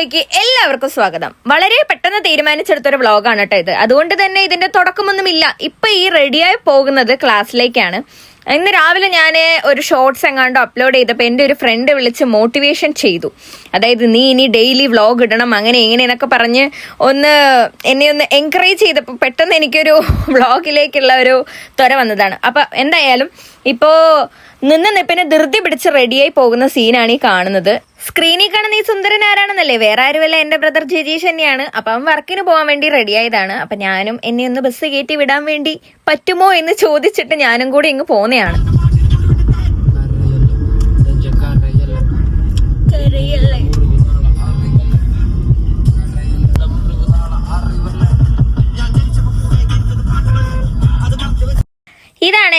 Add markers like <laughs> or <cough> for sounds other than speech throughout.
വ്ളോഗിലേക്ക് എല്ലാവർക്കും സ്വാഗതം. വളരെ പെട്ടെന്ന് തീരുമാനിച്ചെടുത്തൊരു വ്ളോഗാണ് കേട്ടോ ഇത്. അതുകൊണ്ട് തന്നെ ഇതിന്റെ തുടക്കമൊന്നുമില്ല. ഇപ്പൊ ഈ റെഡിയായി പോകുന്നത് ക്ലാസ്സിലേക്കാണ്. ഇന്ന് രാവിലെ ഞാൻ ഒരു ഷോർട്സ് എങ്ങാണ്ട് അപ്ലോഡ് ചെയ്തപ്പോൾ എന്റെ ഒരു ഫ്രണ്ട് വിളിച്ച് മോട്ടിവേഷൻ ചെയ്തു. അതായത് നീ ഇനി ഡെയിലി വ്ളോഗ് ഇടണം അങ്ങനെ ഇങ്ങനെ എന്നൊക്കെ പറഞ്ഞ് ഒന്ന് എന്നെ ഒന്ന് എൻകറേജ് ചെയ്തപ്പോൾ പെട്ടെന്ന് എനിക്കൊരു <laughs> വ്ളോഗിലേക്കുള്ള ഒരു ത്വര വന്നതാണ്. അപ്പം എന്തായാലും ഇപ്പോൾ നിന്ന് നിപ്പിനെ ധൃതി പിടിച്ച് റെഡിയായി പോകുന്ന സീനാണ് ഈ കാണുന്നത്. സ്ക്രീനിൽ കാണുന്ന ഈ സുന്ദരൻ ആരാണെന്നല്ലേ വേറെ ആരുമല്ല എന്റെ ബ്രദർ ജിജീഷ് തന്നെയാണ് അപ്പൊ അവൻ വർക്കിന് പോകാൻ വേണ്ടി റെഡി ആയതാണ് അപ്പൊ ഞാനും എന്നെ ഒന്ന് ബസ് കയറ്റി വിടാൻ വേണ്ടി പറ്റുമോ എന്ന് ചോദിച്ചിട്ട് ഞാനും കൂടി ഇങ്ങ് പോന്നെയാണ്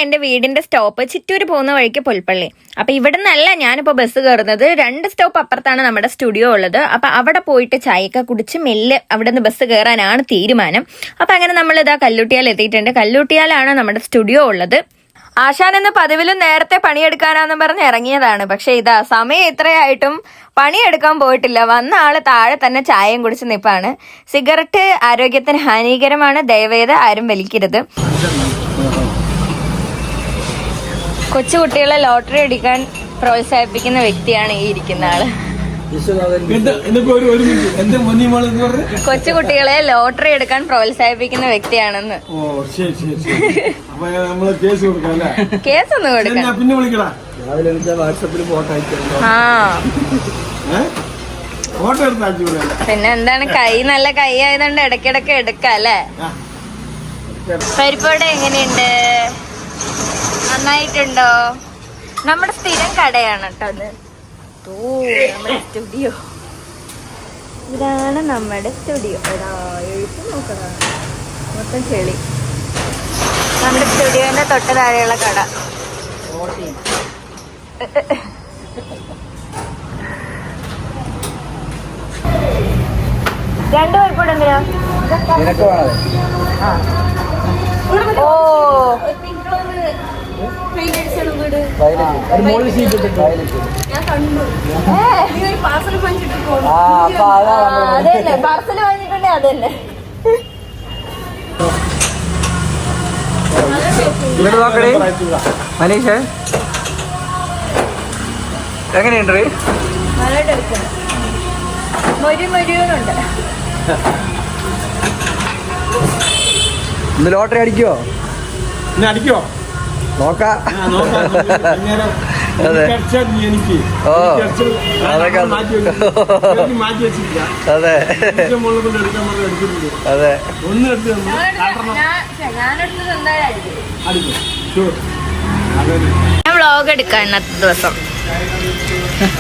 എന്റെ വീടിന്റെ സ്റ്റോപ്പ് ചിറ്റൂര് പോകുന്ന വഴിക്ക് പുൽപ്പള്ളി. അപ്പൊ ഇവിടെ നിന്നല്ല ഞാനിപ്പോ ബസ് കയറുന്നത് രണ്ട് സ്റ്റോപ്പ് അപ്പുറത്താണ് നമ്മുടെ സ്റ്റുഡിയോ ഉള്ളത്. അപ്പൊ അവിടെ പോയിട്ട് ചായയൊക്കെ കുടിച്ച് മെല്ലെ അവിടെ നിന്ന് ബസ് കയറാനാണ് തീരുമാനം. അപ്പൊ അങ്ങനെ നമ്മൾ ഇതാ കല്ലൂട്ടിയാൽ എത്തിയിട്ടുണ്ട്. കല്ലൂട്ടിയാലാണ് നമ്മുടെ സ്റ്റുഡിയോ ഉള്ളത്. ആശാൻ എന്ന പതിവിലും നേരത്തെ പണിയെടുക്കാനാന്ന് പറഞ്ഞ് ഇറങ്ങിയതാണ്. പക്ഷെ ഇതാ സമയം ഇത്രയായിട്ടും പണിയെടുക്കാൻ പോയിട്ടില്ല. വന്ന ആൾ താഴെ തന്നെ ചായയും കുടിച്ച് നിപ്പാണ്. സിഗരറ്റ് ആരോഗ്യത്തിന് ഹാനികരമാണ്. ദയവേത് ആരും വലിക്കരുത്. കൊച്ചുകുട്ടികളെ ലോട്ടറി അടിക്കാൻ പ്രോത്സാഹിപ്പിക്കുന്ന വ്യക്തിയാണ് ഈ ഇരിക്കുന്ന ആൾ. കൊച്ചുകുട്ടികളെ ലോട്ടറി എടുക്കാൻ പ്രോത്സാഹിപ്പിക്കുന്ന വ്യക്തിയാണെന്ന്. കേസ് ഒന്നും കൊടുക്കാം. പിന്നെ വിളിക്കടാ. രാവിലെ എണീച്ചാൽ വാട്സപ്പിൽ ഫോട്ടോ അയച്ചു ആ. ഫോട്ടോ എടുത്ത് പിന്നെ എന്താണ് കൈ നല്ല കൈ ആയതുകൊണ്ട് ഇടയ്ക്കിടയ്ക്ക് എടുക്കാം അല്ലേ? പരിപ്പോടെ എങ്ങനെയുണ്ട്? നന്നായിട്ടുണ്ടോ? നമ്മുടെ സ്ഥിരം കടയാണ് കേട്ടോ അത്. ഓ നമ്മുടെ സ്റ്റുഡിയോ ഇതാണ് നമ്മുടെ സ്റ്റുഡിയോ എടാ എഴുത്ത് നോക്കടാ. മൊത്തം ചെളി. നമ്മുടെ സ്റ്റുഡിയോന്റെ തൊട്ട് താഴെയുള്ള കട. രണ്ടു പരിപ്പോടെ എന്തിനാ? ഓ. ഇങ്ങോട്ട് നോക്കണേ മനീഷ് എങ്ങനെയുണ്ട്? ഇന്ന് ലോട്ടറി അടിക്കുവോ? ഇന്ന് അടിക്കോ നോക്കാം. അതെ. ഓ, അതൊക്കെ അതെ ഞാൻ വ്ളോഗ് എടുക്കാം ഇന്നത്തെ ദിവസം.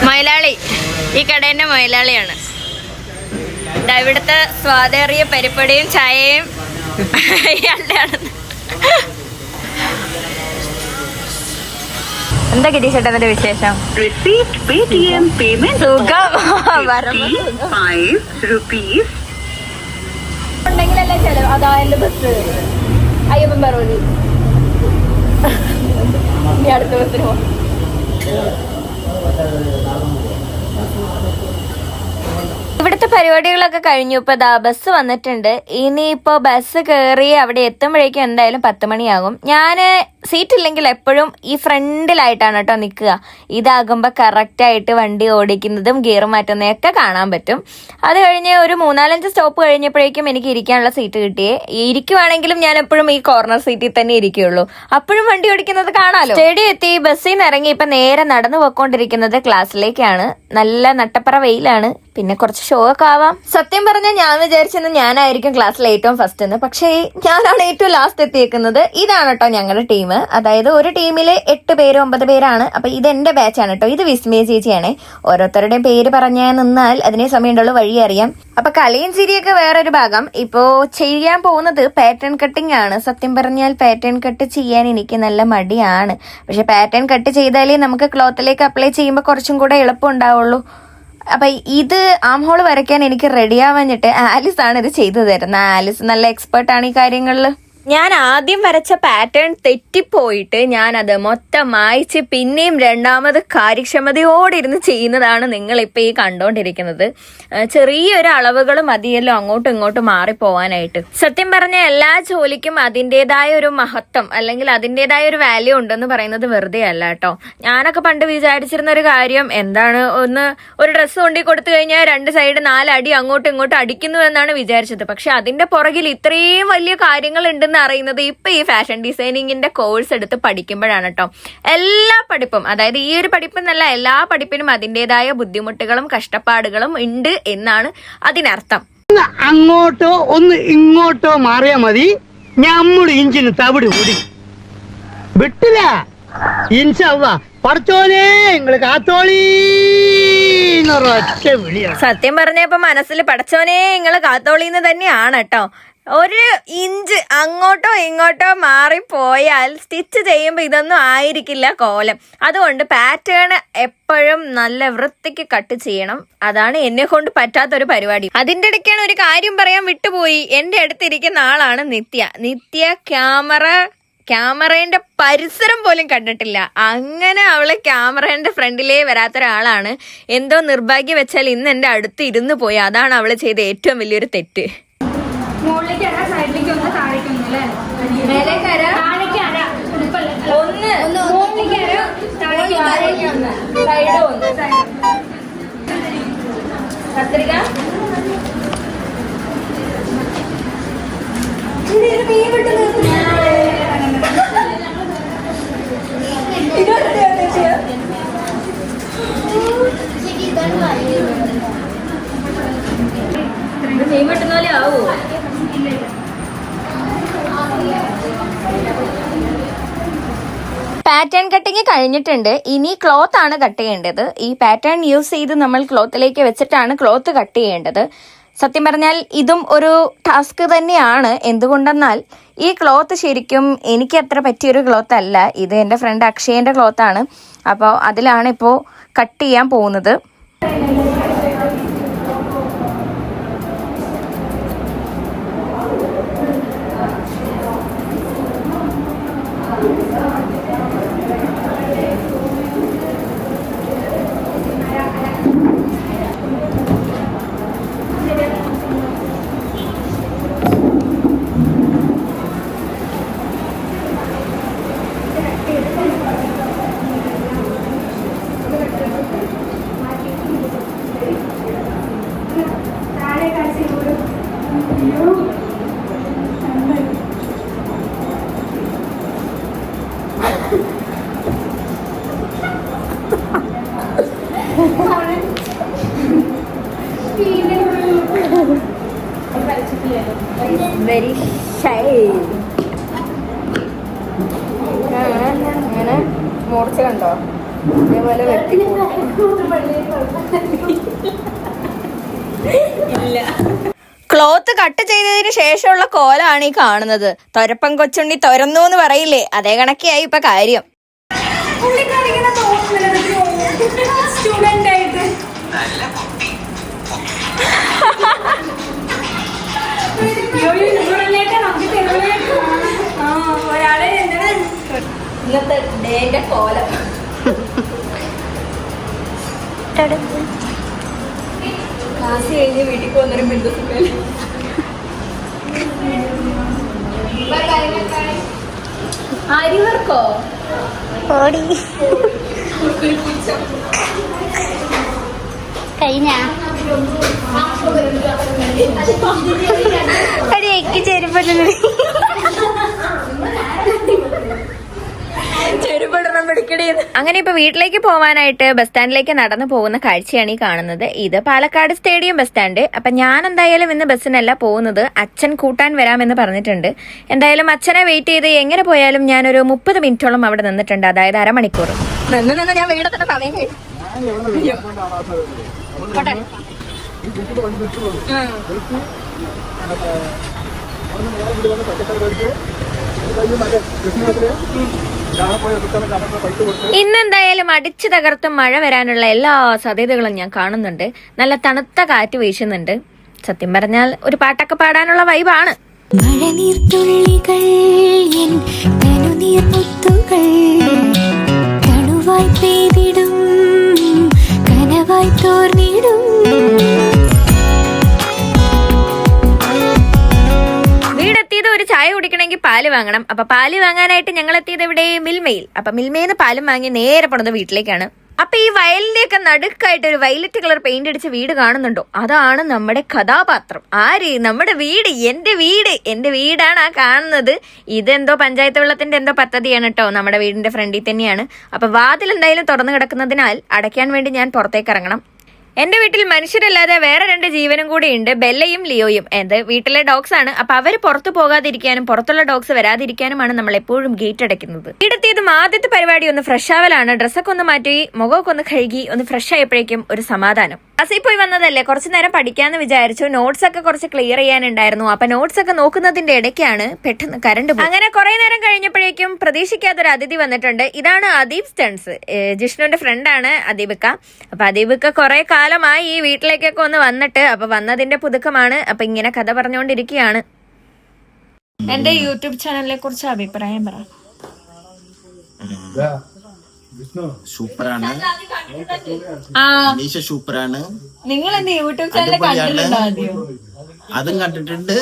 മൈലാളി. ഈ കടേന്റെ മൈലാളിയാണ്. ഇവിടുത്തെ സ്വാദേറിയ പരിപ്പടിയും ചായയും. ഇയാളുടെയാണ് എന്താ ഗിരീഷ് ചേട്ടന്റെ വിശേഷം? Received Paytm payment സുഖം. വരുമ്പോ of 5 rupees. ഉണ്ടെങ്കിലല്ലേ ചെലവ് അതാ എന്റെ ബസ്. അയ്യപ്പൻ <laughs> അടുത്ത ബസ്സിന് ഇവിടുത്തെ പരിപാടികളൊക്കെ കഴിഞ്ഞു. ഇപ്പൊ ദാ ബസ് വന്നിട്ടുണ്ട്. ഇനിയിപ്പോ ബസ് കയറി അവിടെ എത്തുമ്പോഴേക്കും എന്തായാലും പത്ത് മണിയാകും. ഞാൻ സീറ്റ് ഇല്ലെങ്കിൽ എപ്പോഴും ഈ ഫ്രണ്ടിലായിട്ടാണ് കേട്ടോ നിൽക്കുക. ഇതാകുമ്പോൾ കറക്റ്റായിട്ട് വണ്ടി ഓടിക്കുന്നതും ഗിയർ മാറ്റുന്നതൊക്കെ കാണാൻ പറ്റും. അത് കഴിഞ്ഞ് ഒരു മൂന്നാലഞ്ച് സ്റ്റോപ്പ് കഴിഞ്ഞപ്പോഴേക്കും എനിക്ക് ഇരിക്കാനുള്ള സീറ്റ് കിട്ടിയേ. ഇരിക്കുവാണെങ്കിലും ഞാൻ എപ്പോഴും ഈ കോർണർ സീറ്റിൽ തന്നെ ഇരിക്കുകയുള്ളൂ. അപ്പോഴും വണ്ടി ഓടിക്കുന്നത് കാണാലോ? സ്റ്റേഡിയം എത്തി ബസ്സിൽ നിന്ന് ഇറങ്ങി ഇപ്പൊ നേരെ നടന്നു പോയിക്കൊണ്ടിരിക്കുന്നത് ക്ലാസ്സിലേക്കാണ് നല്ല നട്ടപ്പറ വെയിലാണ്. പിന്നെ കുറച്ച് ഷോ ഒക്കെ ആവാം. സത്യം പറഞ്ഞാൽ ഞാൻ വിചാരിച്ചെന്ന് ഞാനായിരിക്കും ക്ലാസ്സിൽ ഏറ്റവും ഫസ്റ്റ് എന്ന്. പക്ഷേ ഞാനാണ് ഏറ്റവും ലാസ്റ്റ് എത്തിയേക്കുന്നത്. ഇതാണ് കേട്ടോ ഞങ്ങളുടെ ടീം അതായത് ഒരു ടീമിൽ എട്ട് പേര് ഒമ്പത് പേരാണ്. അപ്പൊ ഇത് എന്റെ ബാച്ചാണ് കേട്ടോ. ഇത് വിസ്മയ ചേച്ചിയാണ്. ഓരോരുത്തരുടെയും പേര് പറഞ്ഞാൽ നിന്നാൽ അതിനെ സമയമുള്ള വഴി അറിയാം. അപ്പൊ കളിയും ചിരിയൊക്കെ വേറൊരു ഭാഗം. ഇപ്പോ ചെയ്യാൻ പോകുന്നത് പാറ്റേൺ കട്ടിംഗ് ആണ്. സത്യം പറഞ്ഞാൽ പാറ്റേൺ കട്ട് ചെയ്യാൻ എനിക്ക് നല്ല മടിയാണ്. പക്ഷെ പാറ്റേൺ കട്ട് ചെയ്താലേ നമുക്ക് ക്ലോത്തിലേക്ക് അപ്ലൈ ചെയ്യുമ്പോൾ കുറച്ചും കൂടെ എളുപ്പം ഉണ്ടാവുള്ളൂ. അപ്പൊ ഇത് ആം ഹോൾ വരയ്ക്കാൻ എനിക്ക് റെഡി ആവാഞ്ഞിട്ട് ആലിസ് ആണ് ഇത് ചെയ്തു തരുന്നത്. ആലിസ് നല്ല എക്സ്പെർട്ട് ആണ് ഈ കാര്യങ്ങളിൽ ഞാൻ ആദ്യം വരച്ച പാറ്റേൺ തെറ്റിപ്പോയിട്ട് ഞാൻ അത് മൊത്തം മായ്ച്ച് പിന്നെയും രണ്ടാമത് കാര്യക്ഷമതയോടെ ഇരുന്ന് ചെയ്യുന്നതാണ് നിങ്ങളിപ്പോൾ ഈ കണ്ടോണ്ടിരിക്കുന്നത്. ഏഹ് ചെറിയൊരു അളവുകൾ മതിയല്ലോ അങ്ങോട്ടും ഇങ്ങോട്ടും മാറിപ്പോവാനായിട്ട്. സത്യം പറഞ്ഞ എല്ലാ ജോലിക്കും അതിന്റെതായ ഒരു മഹത്വം അല്ലെങ്കിൽ അതിന്റെതായ ഒരു വാല്യൂ ഉണ്ടെന്ന് പറയുന്നത് വെറുതെ അല്ല കേട്ടോ. ഞാനൊക്കെ പണ്ട് വിചാരിച്ചിരുന്ന ഒരു കാര്യം എന്താണ്? ഒന്ന് ഒരു ഡ്രസ്സ് കൊണ്ടി കൊടുത്തു കഴിഞ്ഞാൽ രണ്ട് സൈഡ് നാലടി അങ്ങോട്ടും ഇങ്ങോട്ടും അടിക്കുന്നു എന്നാണ് വിചാരിച്ചത്. പക്ഷെ അതിന്റെ പുറകിൽ ഇത്രയും വലിയ കാര്യങ്ങൾ ഉണ്ടെന്ന് അറിയുന്നത് ഇപ്പൊ ഈ ഫാഷൻ ഡിസൈനിങ്ങിന്റെ കോഴ്സ് എടുത്ത് പഠിക്കുമ്പോഴാണ് കേട്ടോ എല്ലാ പഠിപ്പും അതായത് ഈ ഒരു പഠിപ്പെന്നല്ല എല്ലാ പഠിപ്പിനും അതിന്റെതായ ബുദ്ധിമുട്ടുകളും കഷ്ടപ്പാടുകളും ഉണ്ട് എന്നാണ് അതിനർത്ഥം. ഒന്ന് അങ്ങോട്ടോ ഒന്ന് ഇങ്ങോട്ടോ മാറിയാ മതി. ഞമ്മൾ ഇഞ്ചിന് തവിട് കൂടി വിട്ടില്ല. ഇൻഷല്ല കാത്തോളി സത്യം പറഞ്ഞപ്പോ മനസ്സിൽ പടച്ചോനെ നിങ്ങൾ കാത്തോളിന്ന് തന്നെയാണ് കേട്ടോ ഒരു ഇഞ്ച് അങ്ങോട്ടോ ഇങ്ങോട്ടോ മാറിപ്പോയാൽ സ്റ്റിച്ച് ചെയ്യുമ്പോൾ ഇതൊന്നും ആയിരിക്കില്ല കോലം. അതുകൊണ്ട് പാറ്റേൺ എപ്പോഴും നല്ല വൃത്തിക്ക് കട്ട് ചെയ്യണം. അതാണ് എന്നെ കൊണ്ട് പറ്റാത്തൊരു പരിപാടി. അതിന്റെ ഇടയ്ക്കാണ് ഒരു കാര്യം പറയാൻ വിട്ടുപോയി. എന്റെ അടുത്തിരിക്കുന്ന ആളാണ് നിത്യ. നിത്യ ക്യാമറ ക്യാമറേന്റെ പരിസരം പോലും കണ്ടിട്ടില്ല. അങ്ങനെ അവൾ ക്യാമറേന്റെ ഫ്രണ്ടിലേ വരാത്ത ഒരാളാണ് എന്തോ നിർഭാഗ്യം വെച്ചാൽ ഇന്ന് എന്റെ അടുത്ത് ഇരുന്ന് പോയി. അതാണ് അവൾ ചെയ്ത ഏറ്റവും വലിയൊരു തെറ്റ്. മുകളിലേക്ക് അര സൈഡിലേക്ക് ഒന്ന് താഴേക്ക് ഒന്ന് അല്ലേ? താഴേക്ക് അര ഒന്ന്. മുകളിലേക്ക് അര താഴേക്ക് ഒന്ന്. സൈഡ് ഒന്ന്. കത്രിക മീൻ വെട്ടുന്ന പോലെ ആവോ കട്ടിങ് കഴിഞ്ഞിട്ടുണ്ട്. ഇനി ക്ലോത്ത് ആണ് കട്ട് ചെയ്യേണ്ടത്. ഈ പാറ്റേൺ യൂസ് ചെയ്ത് നമ്മൾ ക്ലോത്തിലേക്ക് വെച്ചിട്ടാണ് ക്ലോത്ത് കട്ട് ചെയ്യേണ്ടത്. സത്യം പറഞ്ഞാൽ ഇതും ഒരു ടാസ്ക് തന്നെയാണ്. എന്തുകൊണ്ടെന്നാൽ ഈ ക്ലോത്ത് ശരിക്കും എനിക്ക് അത്ര പറ്റിയൊരു ക്ലോത്ത് അല്ല. ഇത് എന്റെ ഫ്രണ്ട് അക്ഷയന്റെ ക്ലോത്താണ് അപ്പോൾ അതിലാണ് ഇപ്പോൾ കട്ട് ചെയ്യാൻ പോകുന്നത്. അങ്ങനെ മൂർച്ച കണ്ടോ? അതേപോലെ വെട്ടി ക്ലോത്ത് കട്ട് ചെയ്തതിന് ശേഷമുള്ള കോലാണ് ഈ കാണുന്നത്. തൊരപ്പം കൊച്ചുണ്ണി തുരന്നു എന്ന് പറയില്ലേ? അതേ കണക്കെയായി ഇപ്പൊ കാര്യം. സ്റ്റുഡന്റ് ആയിട്ട്. ഇന്നത്തെ ഡേന്റെ കോലം. ക്ലാസ് കഴിഞ്ഞ് വീട്ടിൽ പോകുന്നൊരു ബന്ധുസുഖല്ലേ അരിവർക്കോ ഓടി. കഴിഞ്ഞ. ഒരു എക്ക് പിടിക്കടിയെന്ന് അങ്ങനെ ഇപ്പൊ വീട്ടിലേക്ക് പോവാനായിട്ട് ബസ് സ്റ്റാൻഡിലേക്ക് നടന്നു പോകുന്ന കാഴ്ചയാണ് ഈ കാണുന്നത്. ഇത് പാലക്കാട് സ്റ്റേഡിയം ബസ് സ്റ്റാൻഡ്. അപ്പൊ ഞാൻ എന്തായാലും ഇന്ന് ബസ്സിനല്ല പോകുന്നത്. അച്ഛൻ കൂട്ടാൻ വരാമെന്ന് പറഞ്ഞിട്ടുണ്ട്. എന്തായാലും അച്ഛനെ വെയിറ്റ് ചെയ്ത് എങ്ങനെ പോയാലും ഞാൻ ഒരു മുപ്പത് മിനിറ്റോളം അവിടെ നിന്നിട്ടുണ്ട്. അതായത് അരമണിക്കൂർ. ഞാൻ ഇന്നെന്തായാലും അടിച്ചു തകർത്ത് മഴ വരാനുള്ള എല്ലാ സാധ്യതകളും ഞാൻ കാണുന്നുണ്ട്. നല്ല തണുത്ത കാറ്റ് വീശുന്നുണ്ട്. സത്യം പറഞ്ഞാൽ ഒരു പാട്ടൊക്കെ പാടാനുള്ള വൈബാണ്. തണുവായി പെയ്തിടും കനവായി തോർന്നിടും. പാൽ വാങ്ങണം. അപ്പൊ പാൽ വാങ്ങാനായിട്ട് ഞങ്ങൾ എത്തിയത് ഇവിടെ മിൽമയിൽ. അപ്പൊ മിൽമയിൽ നിന്ന് പാലും വാങ്ങി നേരെ പോണത് വീട്ടിലേക്കാണ്. അപ്പൊ ഈ വയലിന്റെ ഒക്കെ നടുക്കായിട്ട് ഒരു വയലറ്റ് കളർ പെയിന്റ് അടിച്ച വീട് കാണുന്നുണ്ടോ? അതാണ് നമ്മുടെ കഥാപാത്രം. ആര്? നമ്മുടെ വീട്. എന്റെ വീട്. എന്റെ വീടാണ് ആ കാണുന്നത്. ഇതെന്തോ പഞ്ചായത്ത് വെള്ളത്തിന്റെ എന്തോ പദ്ധതിയാണ് കേട്ടോ നമ്മുടെ വീടിന്റെ ഫ്രണ്ടിൽ തന്നെയാണ്. അപ്പൊ വാതിൽ എന്തായാലും തുറന്നു കിടക്കുന്നതിനാൽ അടയ്ക്കാൻ വേണ്ടി ഞാൻ പുറത്തേക്ക് ഇറങ്ങണം. എന്റെ വീട്ടിൽ മനുഷ്യരല്ലാതെ വേറെ രണ്ട് ജീവനും കൂടി ഉണ്ട്. ബെല്ലയും ലിയോയും. എന്ത്? വീട്ടിലെ ഡോഗ്സ് ആണ്. അപ്പൊ അവർ പുറത്തു പോകാതിരിക്കാനും പുറത്തുള്ള ഡോഗ്സ് വരാതിരിക്കാനുമാണ് നമ്മൾ എപ്പോഴും ഗേറ്റ് അടയ്ക്കുന്നത്. ഇടത്തിയതും ആദ്യത്തെ പരിപാടി ഒന്ന് ഫ്രഷ് ആവലാണ്. ഡ്രസ്സൊക്കെ ഒന്ന് മാറ്റി മുഖമൊക്കെ ഒന്ന് കഴുകി ഒന്ന് ഫ്രഷ് ആയപ്പോഴേക്കും ഒരു സമാധാനം. ക്ലാസ്സിൽ പോയി വന്നതല്ലേ? കുറച്ച് നേരം പഠിക്കാന്ന് വിചാരിച്ചു. നോട്ട്സ് ഒക്കെ കുറച്ച് ക്ലിയർ ചെയ്യാനുണ്ടായിരുന്നു. അപ്പൊ നോട്ട്സ് ഒക്കെ നോക്കുന്നതിന്റെ ഇടയ്ക്കാണ് പെട്ടെന്ന് കറണ്ട് അങ്ങനെ കുറെ നേരം കഴിഞ്ഞപ്പോഴേക്കും പ്രതീക്ഷിക്കാത്തൊരു അതിഥി വന്നിട്ടുണ്ട്. ഇതാണ് അദീപ് സ്റ്റൺസ്. ജിഷ്ണുവിന്റെ ഫ്രണ്ടാണ് അദീപിക്ക അപ്പൊ അദീപിക്ക കുറെ കാലമായി ഈ വീട്ടിലേക്കൊക്കെ ഒന്ന് വന്നിട്ട് അപ്പൊ വന്നതിന്റെ പുതുക്കമാണ്. അപ്പൊ ഇങ്ങനെ കഥ പറഞ്ഞുകൊണ്ടിരിക്കുകയാണ് എന്റെ യൂട്യൂബ് ചാനലിനെ കുറിച്ച് അഭിപ്രായം പറ. സൂപ്പറാണ്. ആ. അനീഷ സൂപ്പറാണ്. നിങ്ങൾ യൂട്യൂബ് ചാനൽ കണ്ടിട്ടുണ്ടോ ആദ്യം? അതും കണ്ടിട്ടുണ്ട്.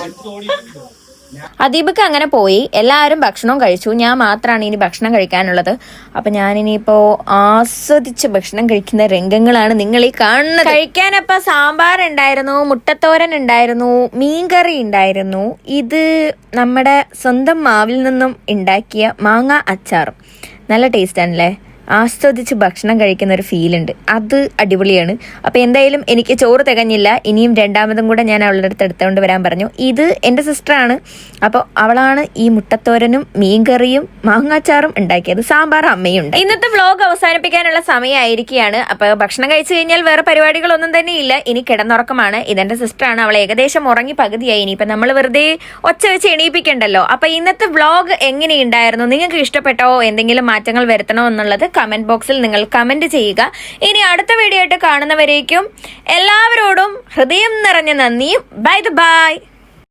അദീപക്ക് അങ്ങനെ പോയി. എല്ലാവരും ഭക്ഷണവും കഴിച്ചു. ഞാൻ മാത്രമാണ് ഇനി ഭക്ഷണം കഴിക്കാനുള്ളത്. അപ്പൊ ഞാനിനിയിപ്പോ ആസ്വദിച്ച് ഭക്ഷണം കഴിക്കുന്ന രംഗങ്ങളാണ് നിങ്ങൾ ഈ കാണുന്നത്. കഴിക്കാനപ്പ സാമ്പാർ ഉണ്ടായിരുന്നു മുട്ടത്തോരൻ ഉണ്ടായിരുന്നു മീൻകറി ഉണ്ടായിരുന്നു. ഇത് നമ്മുടെ സ്വന്തം മാവിൽ നിന്നും ഉണ്ടാക്കിയ മാങ്ങ അച്ചാറും. നല്ല ടേസ്റ്റ് ആണല്ലേ? ആസ്വദിച്ച് ഭക്ഷണം കഴിക്കുന്ന ഒരു ഫീൽ ഉണ്ട് അത് അടിപൊളിയാണ്. അപ്പം എന്തായാലും എനിക്ക് ചോറ് തികഞ്ഞില്ല. ഇനിയും രണ്ടാമതും കൂടെ ഞാൻ അവളുടെ അടുത്ത് എടുത്തുകൊണ്ട് വരാൻ പറഞ്ഞു. ഇത് എന്റെ സിസ്റ്ററാണ്. അപ്പോൾ അവളാണ് ഈ മുട്ടത്തോരനും മീൻകറിയും മാങ്ങാച്ചാറും ഉണ്ടാക്കിയത്. സാമ്പാർ അമ്മയുണ്ട് ഇന്നത്തെ വ്ലോഗ് അവസാനിപ്പിക്കാനുള്ള സമയമായിരിക്കുകയാണ്. അപ്പോൾ ഭക്ഷണം കഴിച്ചു കഴിഞ്ഞാൽ വേറെ പരിപാടികളൊന്നും തന്നെ ഇല്ല. ഇനി കിടന്നുറക്കമാണ്. ഇതെന്റെ സിസ്റ്ററാണ്. അവൾ ഏകദേശം ഉറങ്ങി പകുതിയായി. ഇനിയിപ്പോൾ നമ്മൾ വെറുതെ ഒച്ച വെച്ച് എണീപ്പിക്കണ്ടല്ലോ. അപ്പോൾ ഇന്നത്തെ വ്ലോഗ് എങ്ങനെയുണ്ടായിരുന്നു? നിങ്ങൾക്ക് ഇഷ്ടപ്പെട്ടോ? എന്തെങ്കിലും മാറ്റങ്ങൾ വരുത്തണോ എന്നുള്ളത് കമന്റ് ബോക്സിൽ നിങ്ങൾ കമന്റ് ചെയ്യുക. ഇനി അടുത്ത വീഡിയോ ആയിട്ട് കാണുന്നവരേക്കും എല്ലാവരോടും ഹൃദയം നിറഞ്ഞ നന്ദിയും. By the by